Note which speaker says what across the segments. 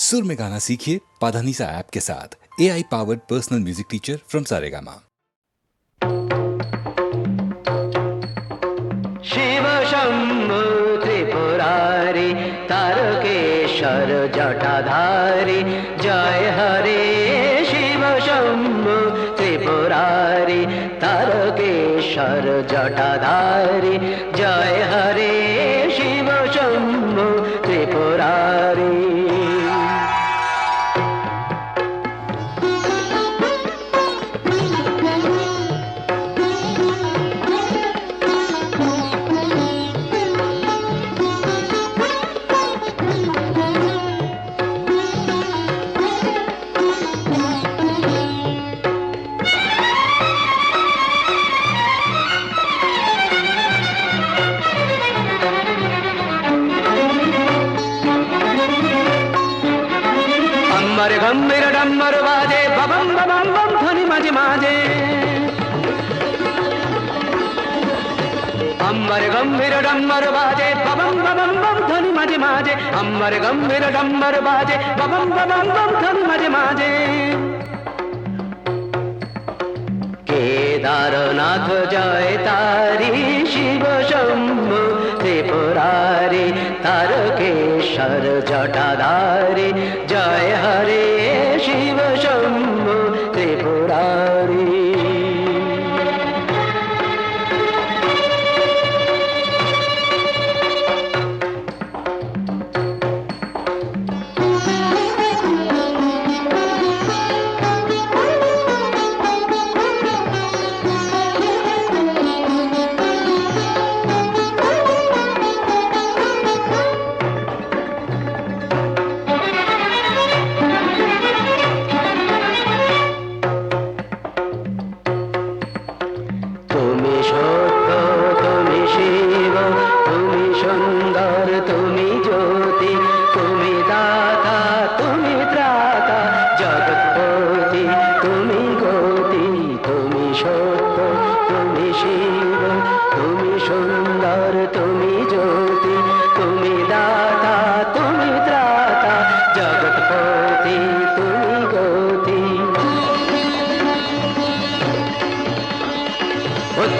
Speaker 1: सुर में गाना सीखिए पाधानीसा ऐप के साथ।
Speaker 2: A I powered personal music teacher from सारेगा Shiv Shambhu Tripurari, Tarakeshwar Jatadhari, जय हरे शिव शंभु त्रिपुरारी, तारकेश्वर जटाधारी, जय हरे ডম্বর বাজে, ববম ববম বাম ধনি মাঝে মাঝে। আমার গম্ভীর ডম্বর বাজে, ববম ববম বাম ধনি মাঝে মাঝে। কেদারনাথ জয় তারি শিব শম্ভু, ত্রিপুরারি তার কেশর জটাধারি। জয় হরে শিব শম্ভু, ত্রিপুরারি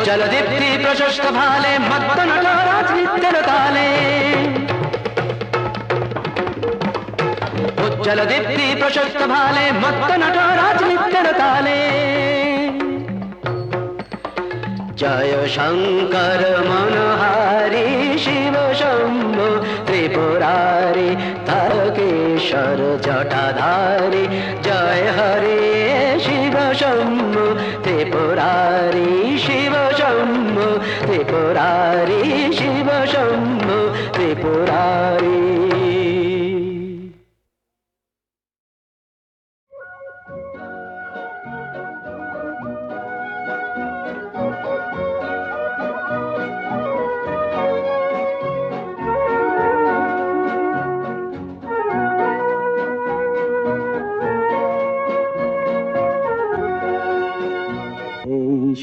Speaker 2: উজ্জ্বল দীপ্তি প্রশস্ত ভালে মত্ত নটরাজ নৃত্যের তালে। উজ্জ্বল দীপ্তি প্রশস্ত ভালে মত্ত নটরাজ নৃত্যের তালে। জয় শঙ্কর মনোহারি শিব শম্ভু, ত্রিপুরারি তারকেশ্বর জটাধারি। জয় হরে শিব শম্ভু ত্রিপুরারি শিব শম্ভু ত্রিপুরারি শিব শম্ভু ত্রিপুরারি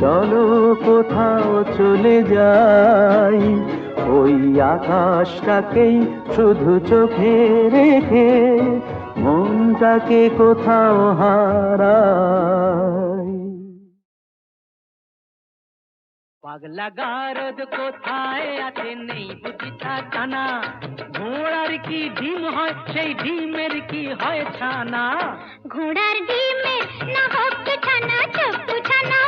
Speaker 2: চলো কোথাও চলে যাই। ওই আকাশটাকেই শুধু চোখে রেখে মনটাকে কোথাও হারাই।
Speaker 3: পাগলা গারদ কোথায় আছে নেই বুঝিতা জানা ঘোড়ার কি ডিম হয় সেই ডিমের কি হয় ছানা?
Speaker 4: ঘোড়ার ডিমে না হোক ছানা চপ্পু ছানা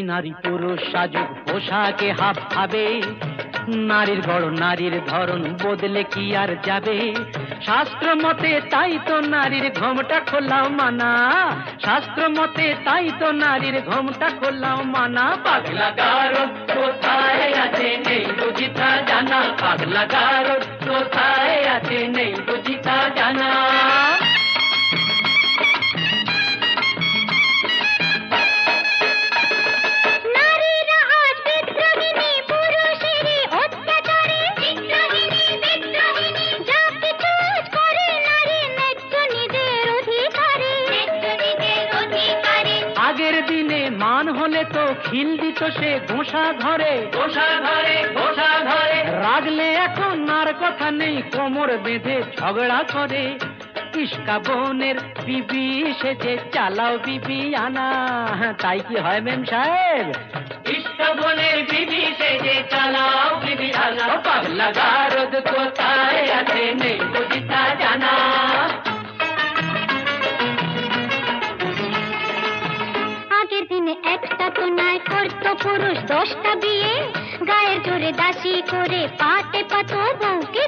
Speaker 3: যতই নারী পুরুষ, সাজুক পোশাকে হাব ভাবে। নারীর গড়, নারীর ধরন বদলে কি আর যাবে? শাস্ত্র মতে তাই তো নারীর ঘোমটা খোলাও মানা। শাস্ত্র মতে তাই তো নারীর ঘোমটা খোলাও মানা। পাগলা গারো কোথায় আছে? নেই বুঝিতা জানা। পাগলা গারো কোথায় আছে? নেই বুঝিতা জানা। তো দিত সে ঘোষা ঘরে ঘোষা ঘরে ঘোষা ঘরে রাগলে এখন আর কথা নেই কোমর বেঁধে ঝগড়া করে। ইস্কা বোনের বিবি সেজে চালাও বিবি আনা। তাই কি হয় মেম সাহেব? বোনের বিবি সেজে চালাও বিবি আনা। পাগলা গারদ কোথায় আছে? নেই
Speaker 4: একটা করত নয় করতো পুরুষ দশটা বিয়ে। গায়ের জোরে দাসী করে পাতে পাতো বউকে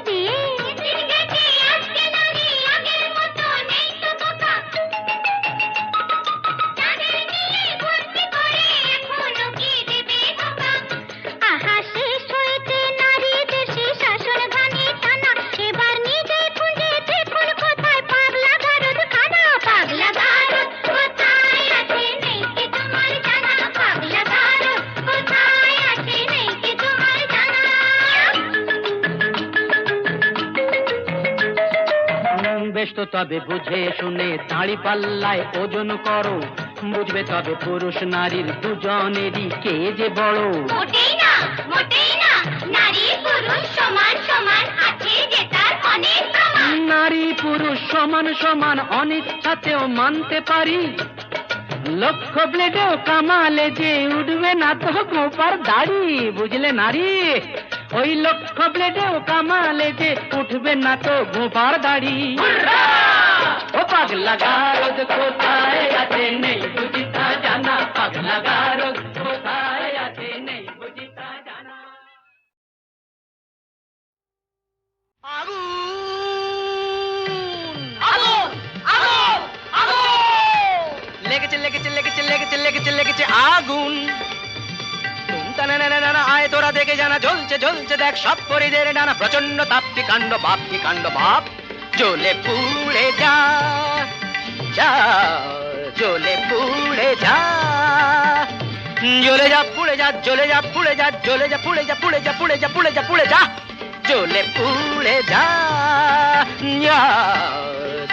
Speaker 3: তবে বুঝে শুনে দাঁড়ি পাল্লায় ওজন করো। বুঝবে তবে পুরুষ নারীর দুজনেরই কে যে বড়।
Speaker 4: মোটেই না মোটেই না। নারী পুরুষ সমান সমান আছে যে তার অনেক প্রমাণ।
Speaker 3: নারী পুরুষ সমান সমান অনিচ্ছাতেও মানতে পারি। লক্ষ ব্লেডেও কামালে যে উঠবে না তো গোপার দাড়ি। বুঝলে নারী? ওই লক্ষ ব্লেডেও কামালে যে উঠবে না তো গোপার দাড়ি ও পাগলা গারদ কোথায় আছে নেই বুঝিতা জানা পাগলা গারদ কোথায় আছে নেই বুঝিতা জানা
Speaker 5: লেগেছে লেগেছে লেগেছে লেগেছে লেগেছে লেগেছে আগুন তুম টানানানানা, আয় তোরা দেখে জানা জ্বলছে জ্বলছে দেখ, সব পরিদের নানা প্রচণ্ড তাপ্তি কাণ্ড বাপ্তি কাণ্ড বাপ জ্বলে পুড়ে যা যা,
Speaker 2: জ্বলে পুড়ে যা। জ্বলে যা, পুড়ে যা, জ্বলে যা, পুড়ে যা, জ্বলে যা, পুড়ে যা পুড়ে যা পুড়ে যা পুড়ে যা পুড়ে যা। জ্বলে পুড়ে যা,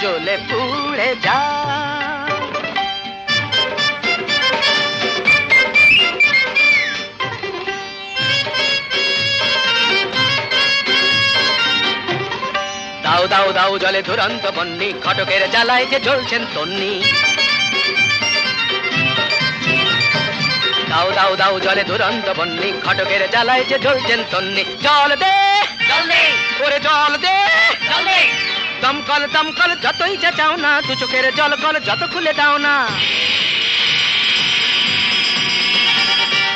Speaker 2: জ্বলে পুড়ে যা। দাও দাও জলে দুরন্ত বন্নি খটকের জ্বালায় যে জ্বলছেন তন্নি। দাও দাও দাও জলে ধুরন্ত বন্নি খটকের জ্বালায় যে জ্বলছেন তন্নি। জল দে! ওরে জল দে! জল দে! দমকল দমকল যতই চেঁচাও না দু চোখের জল কল যত খুলে দাও না।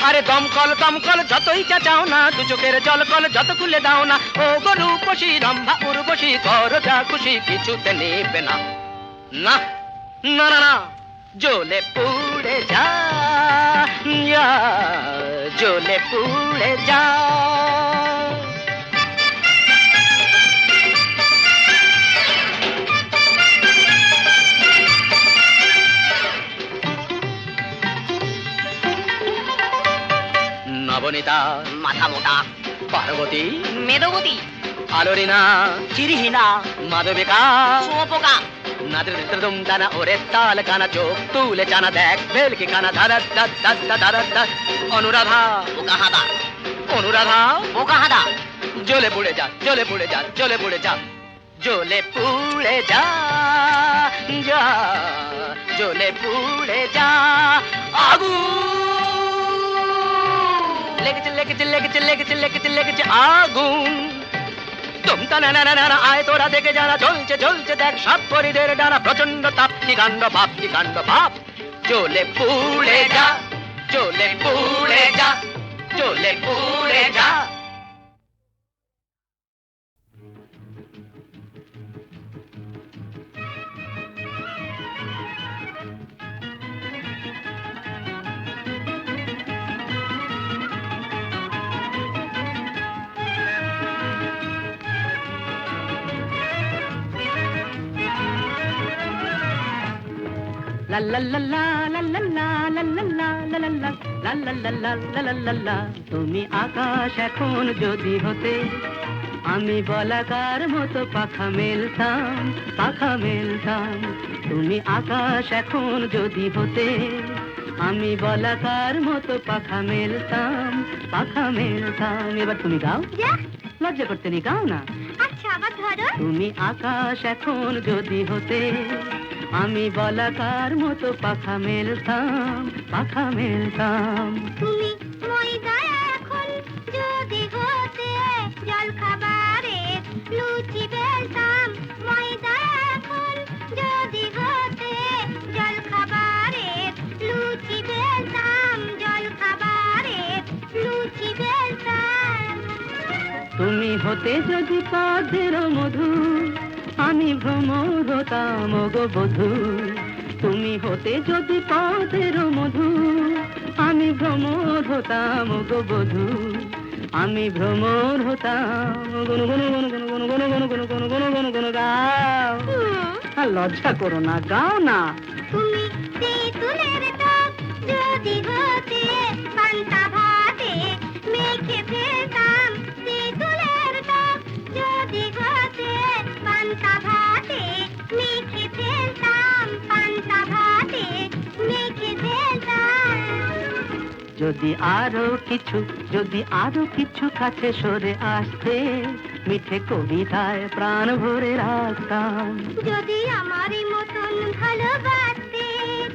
Speaker 2: আরে দমকল দমকল যতই চাচাও না, দু চোখের জল কল, যত খুলে দাও না। ও গরু পশি রম্ভা, উর্বশী কর যা খুশি কিছুতে নেবে না। না না না না জলে পুড়ে যা জলে পুড়ে যা। নবনীতা মাথা মোটা পার্বতী
Speaker 6: মেদবতী।
Speaker 2: আলোরিনা
Speaker 6: চিরিহীনা
Speaker 2: মাধবিকা।
Speaker 6: শুয়োপোকা।
Speaker 2: নাদৃদম দানা ওরে তাল কানা চোখ তুলে জানা দেখ ভেলকি কানা ধারা দাদ দাদ দাদ দাদ অনুরাধা।
Speaker 6: বোকা হাদা
Speaker 2: অনুরাধা।
Speaker 6: বোকা হাদা
Speaker 2: জ্বলে পুড়ে যা জ্বলে পুড়ে যা জ্বলে পুড়ে যা। জ্বলে পুড়ে যা যা। জ্বলে পুড়ে যা। আগু। লেগেছে লেগেছে লেগেছে লেগেছে লেগেছে লেগেছে আগুন। তুমতা না না না আয় তোরা দেখে যারা জ্বলছে জ্বলছে দেখ সব পরিদের ডানা প্রচণ্ড তাপ্তি কাণ্ড ভাপ্তি কাণ্ড ভাব চলে পুড়ে যা, চলে পুড়ে যা, চলে পুড়ে যা।
Speaker 7: তুমি আকাশ এখন যদি হতে আমি বলাকার মতো পাখা মেলতাম পাখা মেলতাম তুমি আকাশ এখন যদি হতে আমি বলাকার মতো পাখা মেলতাম পাখা মেলতাম এবার তুমি গাও লজ্জা করতে নি গাও না
Speaker 3: আচ্ছা আবার ধরো
Speaker 7: তুমি আকাশ এখন যদি হতে আমি বলাকার মতো পাখা মেলতাম পাখা মেলতাম।
Speaker 3: তুমি ময়দা এখন যদি হতে জল খাবারে লুচি বেলতাম ময়দা এখন যদি হতে জল খাবারে লুচি বেলতাম জল খাবারে লুচি বেলতাম।
Speaker 7: তুমি হতে যদি পদের মধু আমি ভ্রমর হতাম গো বধু তুমি হতে যদি পদের মধু আমি ভ্রমর হতাম গো বধু আমি ভ্রমর হতাম গুন গুন গুন গুন গুন গুন গুন গুন গুন গুন গুন গুন গাও আর লজ্জা করো না গাও না
Speaker 3: তুমি তেঁতুলের টক যদি হতে যদি
Speaker 7: আরও কিছু যদি আরও কিছু কাছে সরে আসতে মিঠে কবিতায় প্রাণ ভরে রাখতাম।
Speaker 3: যদি আমারই মতন ভালোবাসতে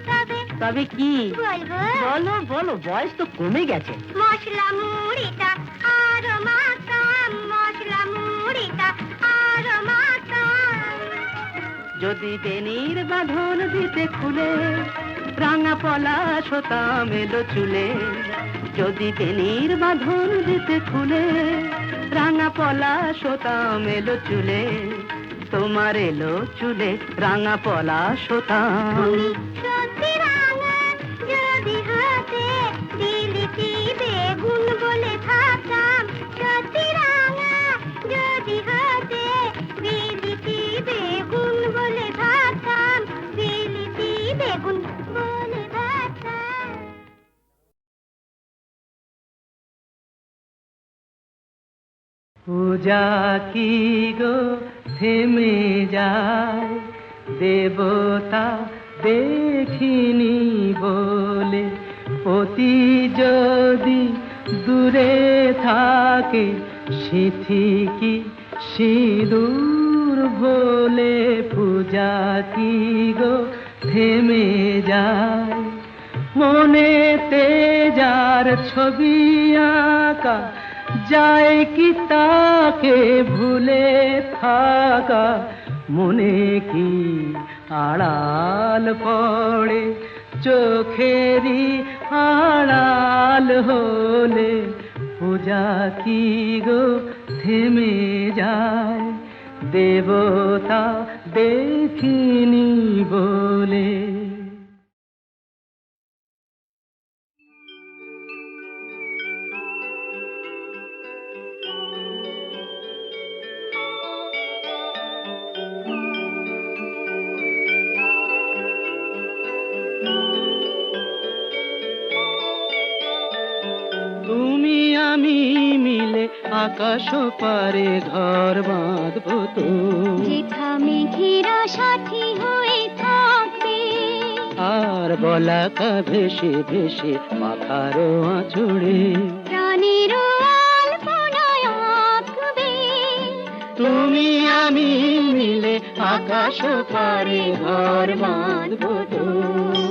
Speaker 3: তবে
Speaker 7: তবে কি?
Speaker 3: বলব।
Speaker 7: বলো বলো বয়স তো কমে গেছে।
Speaker 3: মশলা মুড়িটা আর মাখাম মশলা মুড়িটা আর মাখাম।
Speaker 7: যদি বেনির বাঁধন দিতে খুলে রাঙা পলাশ হতাম এলো চুলে। যদি বেনির বাঁধন দিতে খুলে, রাঙা পলাশ হতাম এলো চুলে। তোমার এলো চুলে রাঙা পলাশ হতাম
Speaker 2: পূজা কি গো, থেমে যায় দেবতা দেখিনি বলে, অতি যদি দূরে থাকে সিথি কি সিঁদুর ভোলে পূজা কি গো, থেমে যায় মনেতে যার ছবি আঁকা যায় কি তাকে ভুলে থাকা? মনে কি আড়াল পড়ে? চোখেরই আড়াল হলে পূজা কি গো থেমে যায়? দেবতা দেখিনি বলে আকাশ পারে ঘর বাঁধবো তো।
Speaker 4: যেথা মেঘেরা সাথী হয়ে থাকবে।
Speaker 2: আর বলাকা ভেসে ভেসে পাখারো আঁচড়ে।
Speaker 4: প্রাণের আলপনায় আঁকবে।
Speaker 2: তুমি আমি মিলে আকাশ পারে ঘর বাঁধবো তো।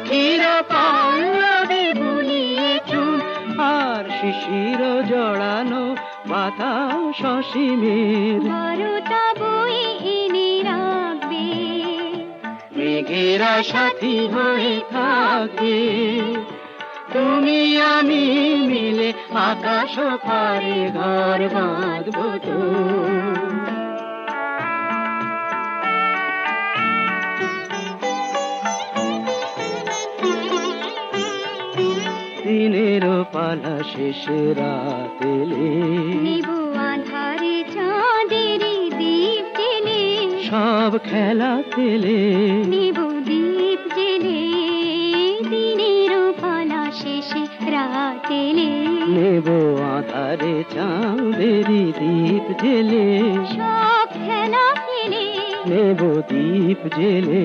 Speaker 4: আখির পল্লবে বুলিয়ে
Speaker 2: আর শিশির জড়ানো পাতা সসীমের।
Speaker 4: রাখবে।
Speaker 2: মেঘেরা সাথী হয়ে থাকে। তুমি আমি মিলে আকাশ পারে ঘর বাঁধবো তো। পালা শেষে রাত এলে
Speaker 4: নেব আধারে চাঁদের দীপ জেলে।
Speaker 2: সব খেলা খেলে
Speaker 4: নেব দীপ জেলে দিনের পালা শেষে রাত এলে
Speaker 2: নেব আধারে চাঁদেরি দ্বীপ জেলে।
Speaker 4: সব খেলা ফেলে
Speaker 2: নেব দীপ জেলে।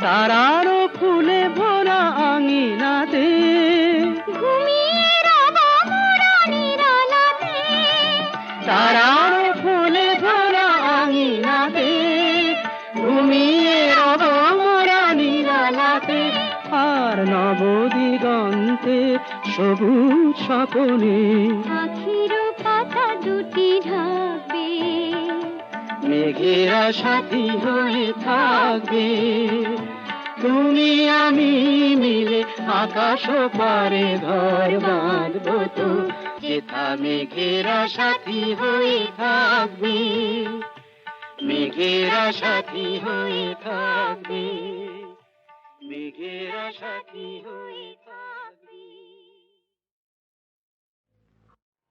Speaker 2: তারারও ফুলে ভরা আঙিনাতে। তারারও ফুলে ভরা আঙিনাতে। ঘুমিয়ে রব মোরা নিরালাতে আর নবদিগন্তে সবুজ স্বপনে।
Speaker 4: আখির পাতা দুটি ঢাকবে।
Speaker 2: মেঘেরা সাথী হয়ে থাকবে। আমি মিলে আকাশ পারে ঘর তো। মেঘেরা সাথী হয়ে মেঘেরা সাথী হয়ে থাকবে, মেঘেরা সাথী হয়ে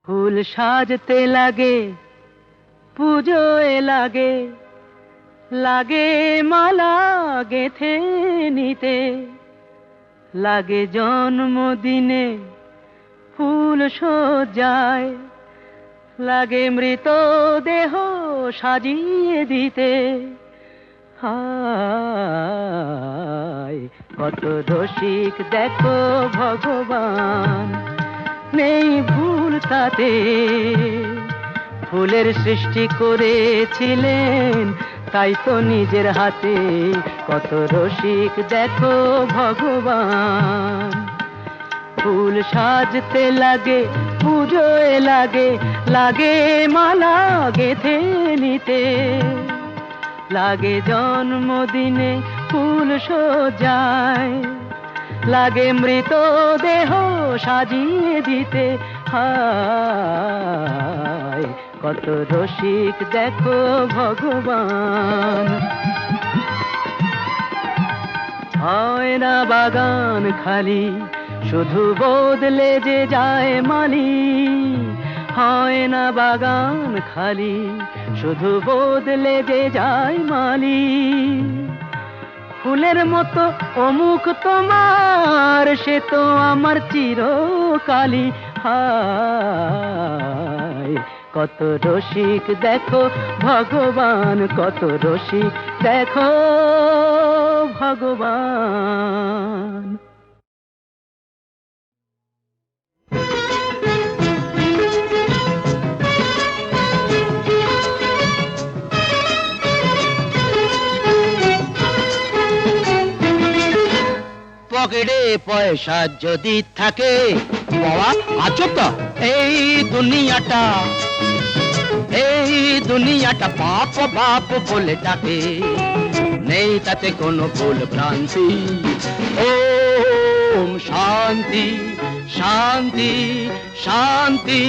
Speaker 2: ফুল সাজতে লাগে, পুজোয় লাগে। লাগে মালা গেথে নিতে, লাগে জন্মদিনে ফুল সজ্জায়, লাগে মৃত দেহ সাজিয়ে দিতে। হায়, কত রসিক দেখো ভগবান, নেই ভুল তাতে। ফুলের সৃষ্টি করেছিলেন তাই তো নিজের হাতে কত রসিক দেখো ভগবান। ফুল সাজতে লাগে, পুজোয় লাগে লাগে মালা গেথে নিতে। লাগে জন্মদিনে ফুল সজায়, লাগে মৃত দেহ সাজিয়ে দিতে।
Speaker 8: হায় কত রসিক দেখো ভগবান। হয় না বাগান খালি, শুধু বদলে যে যায় মালি হয় না বাগান খালি, শুধু বদলে যে যায় মালি ফুলের মতো অমুক তোমার, সে তো আমার চিরকালি হায় কত রসিক, দেখো ভগবান, কত রসিক, দেখো ভগবান।
Speaker 2: পকেটে পয়সা যদি থাকে, বাবা তো এই দুনিয়াটা এই দুনিয়াটা পাপ বাপ বলে ডাকে। নেই তাতে কোনো ভুল ভ্রান্তি। ওম শান্তি শান্তি শান্তি।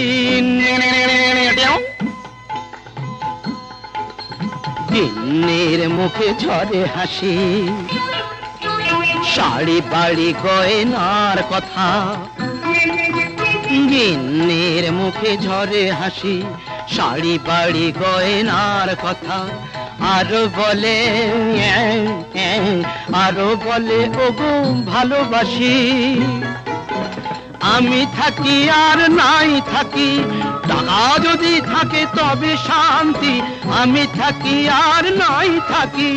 Speaker 2: দিনের মুখে ঝরে হাসি। শাড়ি বাড়ি গয়নার কথা। গিন্নির মুখে ঝরে হাসি। শাড়ি বাড়ি গয়নার কথা। আরও বলে আরও বলে, ওগো, ভালোবাসি। আমি থাকি আর নাই থাকি, টাকা যদি থাকে তবে শান্তি। আমি থাকি আর নাই থাকি,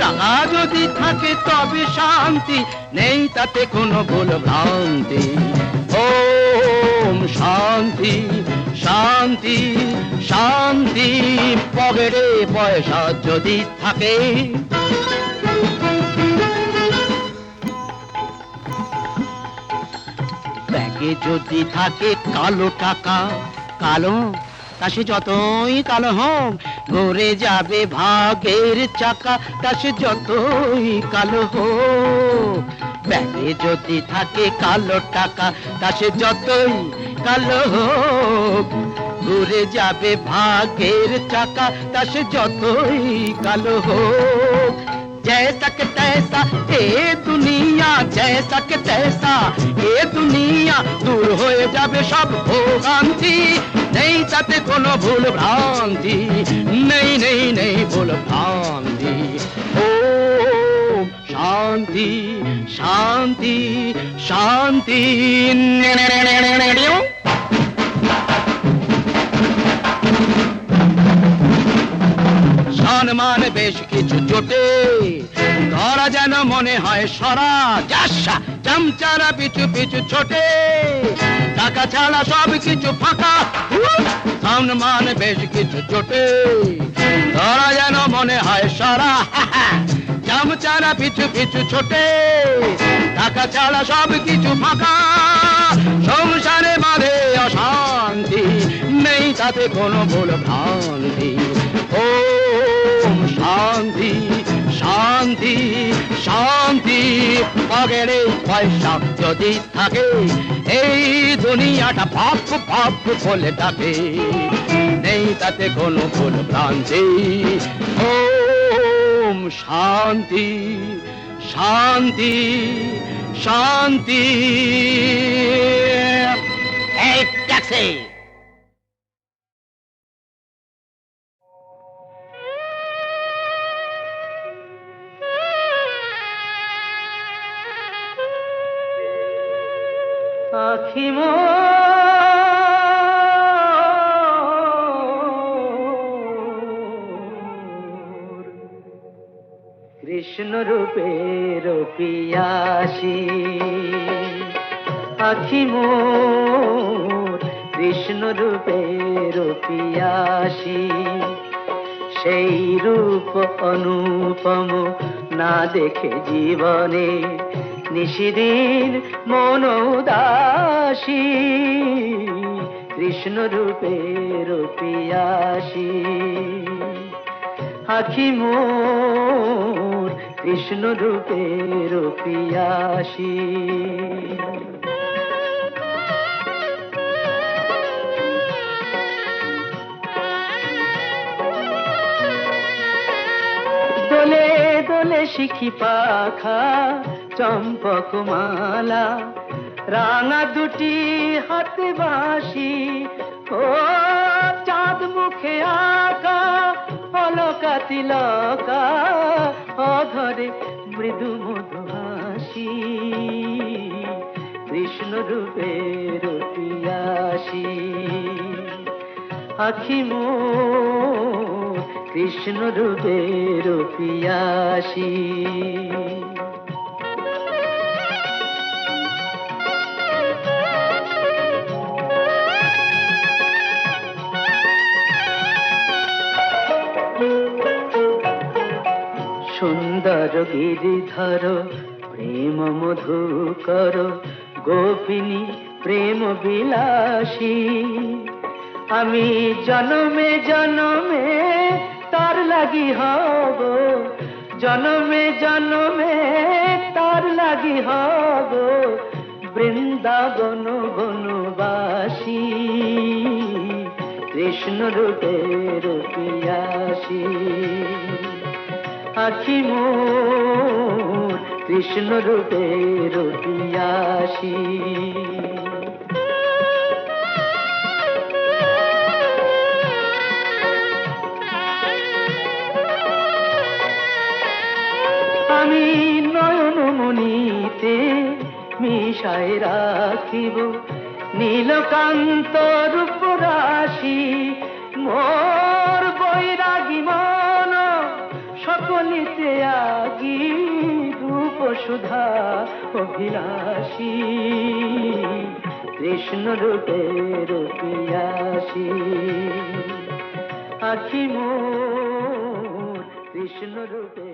Speaker 2: টাকা যদি থাকে তবে শান্তি। নেই তাতে কোনো ভুল ভ্রান্তি। ওম শান্তি। শান্তি শান্তি, পকেটে পয়সা যদি থাকে। ব্যাগে যদি থাকে কালো টাকা, কালো, তা সে যতই কালো হোক ঘুরে যাবে ভাগের চাকা, তা সে যতই কালো হোক। ব্যাগে যদি থাকে কালো টাকা, তা সে যতই কালো হোক ঘুরে যাবে ভাগের চাকা তা সে যতই কালো হোক जैसा के तैसा ए दुनिया जैसा के तैसा এ দুনিয়া দূর হয়ে যাবে সব ভোগান্তি নেই তাতে কোনো ভুল ভ্রান্তি নেই নেই নেই ভুল ভ্রান্তি ও শান্তি শান্তি শান্তি কিছু জোটে। ধরা যেন মনে হয় সরা যাসা চামচারা পিছু পিছু ছোটে। টাকা ছাড়া সব কিছু ফাঁকা। সম্মান বেশ কিছু জোটে। ধরা যেন মনে হয় সরা চামচারা পিছু পিছু ছোটে। টাকা ছাড়া সব কিছু ফাঁকা। সংসারে বাঁধে অশান্তি, নেই তাতে কোনো ভুল ভ্রান্তি। ওম শান্তি। শান্তি শান্তি। পকেটে পয়সা যদি থাকে, এই দুনিয়াটা পাপ পাপ বলে ডাকে। নেই তাতে কোনো ভুল ভ্রান্তি। ওম শান্তি শান্তি শান্তি। এই ট্যাক্সি।
Speaker 8: না দেখে জীবনে নিশিদিন মন উদাসী কৃষ্ণ রূপে পিয়াসী আখি মো কৃষ্ণ রূপে পিয়াসী
Speaker 2: শিখি পাখা, চম্পক মালা। রাঙা দুটি হাতে বাসি ও চাঁদ মুখে আঁকা অলকা তিলকা, অধরে মৃদু মধু হাসি। কৃষ্ণ রূপের পিয়াসী আখি মোর কৃষ্ণ রূপের পিয়াসী। সুন্দর গিরিধর প্রেম মধুকর গোপিনী প্রেম বিলাসী। আমি জনমে জনমে লাগি হব। জনমে জনমে তার লাগি হব। বৃন্দাবন বনবাসী, কৃষ্ণ রূপের পিয়াসী আখি মোর কৃষ্ণ রূপের পিয়াসী মিশায় রাখিব, নীলকান্ত রূপ রাশি মোর বৈরাগী মন, সকলিতে আগি রূপ সুধা অভিলাষী। কৃষ্ণ রূপের পিয়াসী আখি মোর কৃষ্ণ রূপে